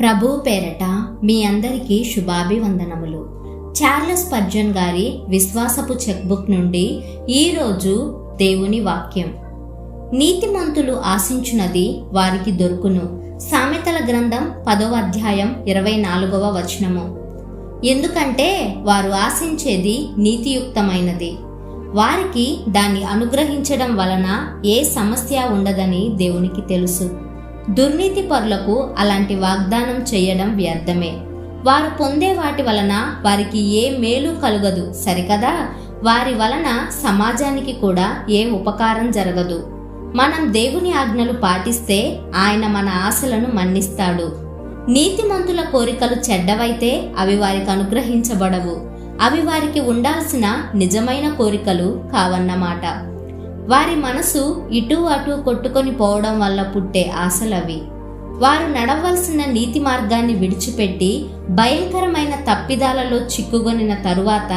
ప్రభు పేరట మీ అందరికీ శుభాభివందనములు. చార్లెస్ పర్జన్ గారి విశ్వాసపు చెక్బుక్ నుండి ఈరోజు దేవుని వాక్యం. నీతిమంతులు ఆశించున్నది వారికి దొరుకును. సామెతల గ్రంథం పదవ అధ్యాయం ఇరవై నాలుగవ వచనము. ఎందుకంటే వారు ఆశించేది నీతియుక్తమైనది. వారికి దాన్ని అనుగ్రహించడం వలన ఏ సమస్య ఉండదని దేవునికి తెలుసు. దుర్నీతి పరులకు అలాంటి వాగ్దానం చేయడం వ్యర్థమే. వారు పొందే వాటి వలన వారికి ఏ మేలు కలుగదు సరికదా? వారి వలన సమాజానికి కూడా ఏ ఉపకారం జరగదు. మనం దేవుని ఆజ్ఞలు పాటిస్తే ఆయన మన ఆశలను మన్నిస్తాడు. నీతిమంతుల కోరికలు చెడ్డవైతే అవి వారికి అనుగ్రహించబడవు. అవి వారికి ఉండాల్సిన నిజమైన కోరికలు కావన్నమాట. వారి మనసు ఇటు అటు కొట్టుకొని పోవడం వల్ల పుట్టే ఆశలవి. వారు నడవలసిన నీతి మార్గాన్ని విడిచిపెట్టి భయంకరమైన తప్పిదాలలో చిక్కుగొనిన తరువాత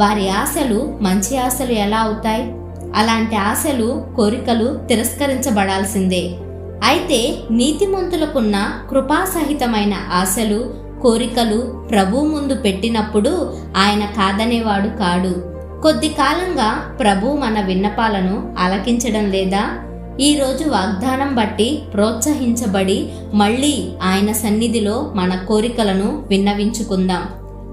వారి ఆశలు మంచి ఆశలు ఎలా అవుతాయి? అలాంటి ఆశలు కోరికలు తిరస్కరించబడాల్సిందే. అయితే నీతిమంతులకున్న కృపాసహితమైన ఆశలు కోరికలు ప్రభు ముందు పెట్టినప్పుడు ఆయన కాదనేవాడు కాడు. కొద్ది కాలంగా ప్రభు మన విన్నపాలను ఆలకించడం లేదా ఈరోజు వాగ్దానం బట్టి ప్రోత్సహించబడి మళ్ళీ ఆయన సన్నిధిలో మన కోరికలను విన్నవించుకుందాం.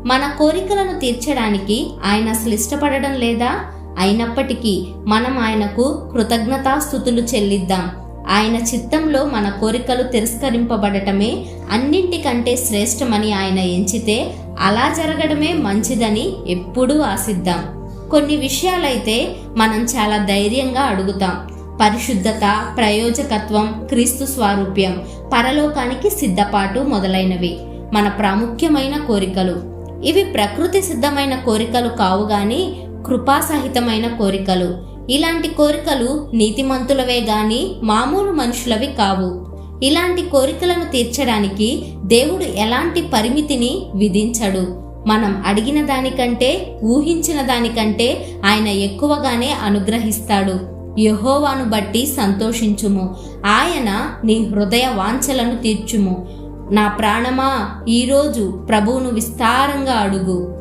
మన కోరికలను తీర్చడానికి ఆయన అసలు ఇష్టపడడం లేదా? అయినప్పటికీ మనం ఆయనకు కృతజ్ఞతాస్థుతులు చెల్లిద్దాం. ఆయన చిత్తంలో మన కోరికలు తిరస్కరింపబడటమే అన్నింటికంటే శ్రేష్టమని ఆయన ఎంచితే అలా జరగడమే మంచిదని ఎప్పుడూ ఆశిద్దాం. కొన్ని విషయాలైతే మనం చాలా ధైర్యంగా అడుగుతాం. పరిశుద్ధత ప్రయోజకత్వం క్రీస్తు స్వారూప్యం పరలోకానికి సిద్ధపాటు మొదలైనవి మన ప్రాముఖ్యమైన కోరికలు. ఇవి ప్రకృతి సిద్ధమైన కోరికలు కావు గాని కృపాసహితమైన కోరికలు. ఇలాంటి కోరికలు నీతిమంతులవే గాని మామూలు మనుషులవి కావు. ఇలాంటి కోరికలను తీర్చడానికి దేవుడు ఎలాంటి పరిమితిని విధించడు. మనం అడిగిన దానికంటే ఊహించిన దానికంటే ఆయన ఎక్కువగానే అనుగ్రహిస్తాడు. యహోవాను బట్టి సంతోషించుము. ఆయన నీ హృదయ వాంఛలను తీర్చుము. నా ప్రాణమా ఈరోజు ప్రభువును విస్తారంగా అడుగు.